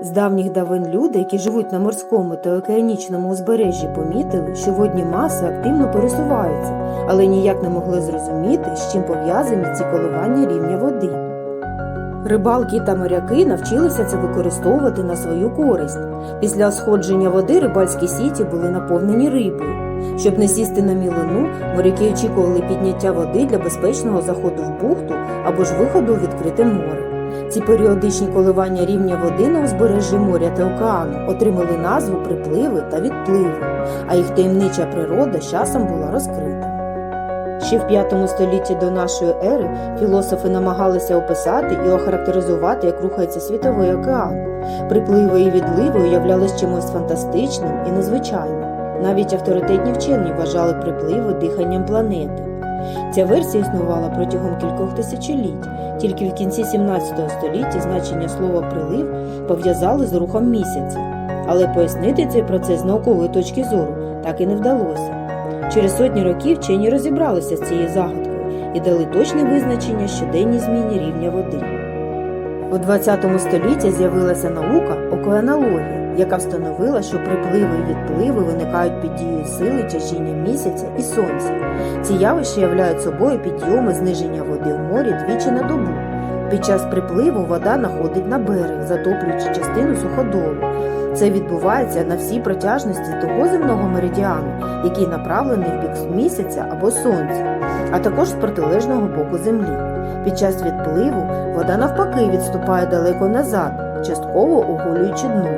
З давніх давин люди, які живуть на морському та океанічному узбережжі, помітили, що водні маси активно пересуваються, але ніяк не могли зрозуміти, з чим пов'язані ці коливання рівня води. Рибалки та моряки навчилися це використовувати на свою користь. Після сходження води рибальські сіті були наповнені рибою. Щоб не сісти на мілину, моряки очікували підняття води для безпечного заходу в бухту або ж виходу у відкрите море. Ці періодичні коливання рівня води на узбережжі моря та океану отримали назву припливи та відпливи, а їх таємнича природа з часом була розкрита. Ще в V столітті до нашої ери філософи намагалися описати і охарактеризувати, як рухається світовий океан. Припливи і відливи уявлялись чимось фантастичним і незвичайним. Навіть авторитетні вчені вважали припливи диханням планети. Ця версія існувала протягом кількох тисячоліть. Тільки в кінці 17 століття значення слова прилив пов'язали з рухом місяця. Але пояснити цей процес з наукової точки зору так і не вдалося. Через сотні років вчені розібралися з цією загадкою і дали точне визначення щоденній зміні рівня води. У 20 столітті з'явилася наука океанологія, яка встановила, що припливи і відпливи виникають під дією сили тяжіння місяця і сонця. Ці явища являють собою підйоми зниження води в морі двічі на добу. Під час припливу вода находить на берег, затоплюючи частину суходолу. Це відбувається на всій протяжності того земного меридіану, який направлений в бік місяця або сонця, а також з протилежного боку землі. Під час відпливу вода навпаки відступає далеко назад, частково оголюючи дно.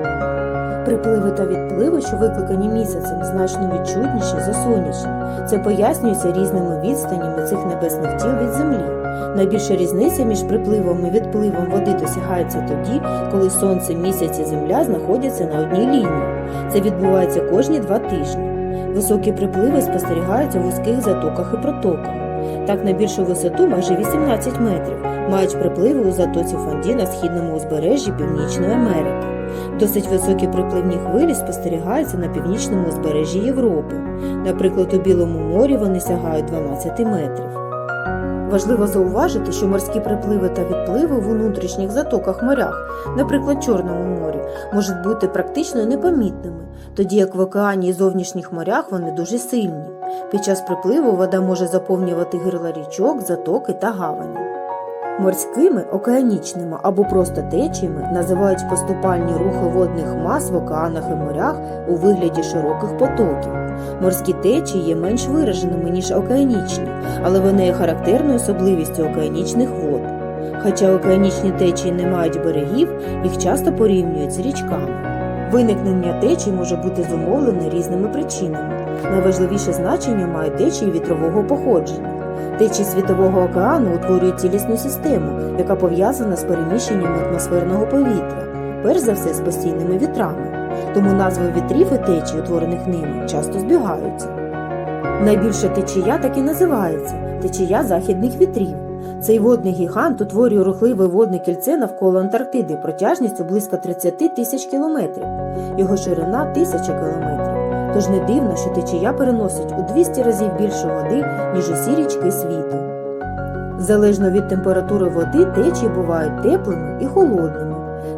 Припливи та відпливи, що викликані місяцем, значно відчутніші за сонячні. Це пояснюється різними відстанями цих небесних тіл від землі. Найбільша різниця між припливом і відпливом води досягається тоді, коли сонце, місяць і земля знаходяться на одній лінії. Це відбувається кожні два тижні. Високі припливи спостерігаються в вузьких затоках і протоках. Так, на більшу висоту, майже 18 метрів, мають припливи у затоці Фонді на східному узбережжі Північної Америки. Досить високі припливні хвилі спостерігаються на північному узбережжі Європи. Наприклад, у Білому морі вони сягають 12 метрів. Важливо зауважити, що морські припливи та відпливи у внутрішніх затоках морях, наприклад, Чорному морі, можуть бути практично непомітними, тоді як в океані і зовнішніх морях вони дуже сильні. Під час припливу вода може заповнювати гирла річок, затоки та гавані. Морськими, океанічними або просто течіями називають поступальні рухи водних мас в океанах і морях у вигляді широких потоків. Морські течії є менш вираженими, ніж океанічні, але вони є характерною особливістю океанічних вод. Хоча океанічні течії не мають берегів, їх часто порівнюють з річками. Виникнення течій може бути зумовлене різними причинами. Найважливіше значення мають течії вітрового походження. Течії Світового океану утворюють цілісну систему, яка пов'язана з переміщенням атмосферного повітря, перш за все з постійними вітрами. Тому назви вітрів і течій, утворених ними, часто збігаються. Найбільша течія так і називається течія західних вітрів. Цей водний гігант утворює рухливе водне кільце навколо Антарктиди протяжністю близько 30 тисяч кілометрів, його ширина тисяча кілометрів. Тож не дивно, що течія переносить у 200 разів більше води, ніж усі річки світу. Залежно від температури води течії бувають теплими і холодними.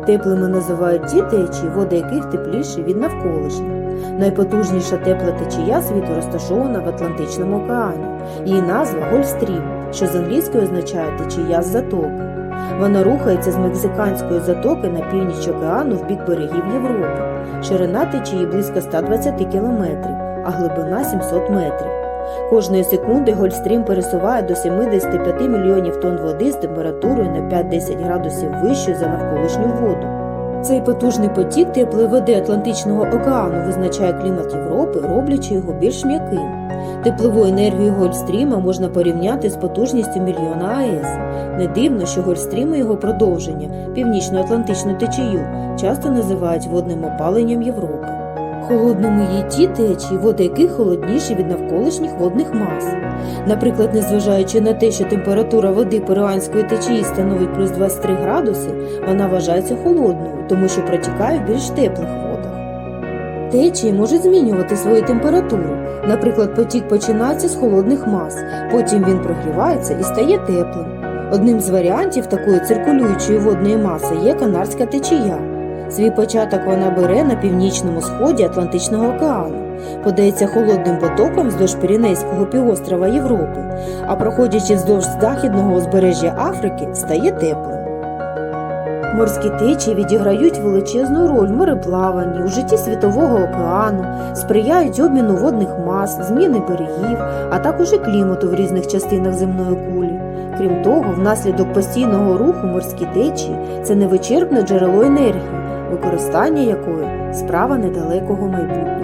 Теплими називають ті течії, вода яких тепліші від навколишніх. Найпотужніша тепла течія світу розташована в Атлантичному океані. Її назва Гольфстрім, що з англійської означає течія з затоки. Вона рухається з мексиканської затоки на північ океану в бік берегів Європи. Ширина течії близько 120 кілометрів, а глибина 700 метрів. Кожної секунди Гольфстрім пересуває до 75 мільйонів тонн води з температурою на 5-10 градусів вищою за навколишню воду. Цей потужний потік теплої води Атлантичного океану визначає клімат Європи, роблячи його більш м'яким. Теплову енергію Гольфстріма можна порівняти з потужністю мільйона АЕС. Не дивно, що Гольфстрім і його продовження, північно-атлантичну течію, часто називають водним опаленням Європи. Холодними є ті течії, води яких холодніші від навколишніх водних мас. Наприклад, незважаючи на те, що температура води перуанської течії становить плюс 23 градуси, вона вважається холодною, тому що протікає в більш теплих водах. Течії можуть змінювати свою температуру. Наприклад, потік починається з холодних мас, потім він прогрівається і стає теплим. Одним з варіантів такої циркулюючої водної маси є канарська течія. Свій початок вона бере на північному сході Атлантичного океану, подається холодним потоком вздовж Піренейського півострова Європи, а проходячи вздовж західного узбережжя Африки, стає теплим. Морські течії відіграють величезну роль в мореплаванні, у житті світового океану, сприяють обміну водних мас, зміни берегів, а також і клімату в різних частинах земної кулі. Крім того, внаслідок постійного руху морські течії це невичерпне джерело енергії, використання якої справа недалекого майбутнього.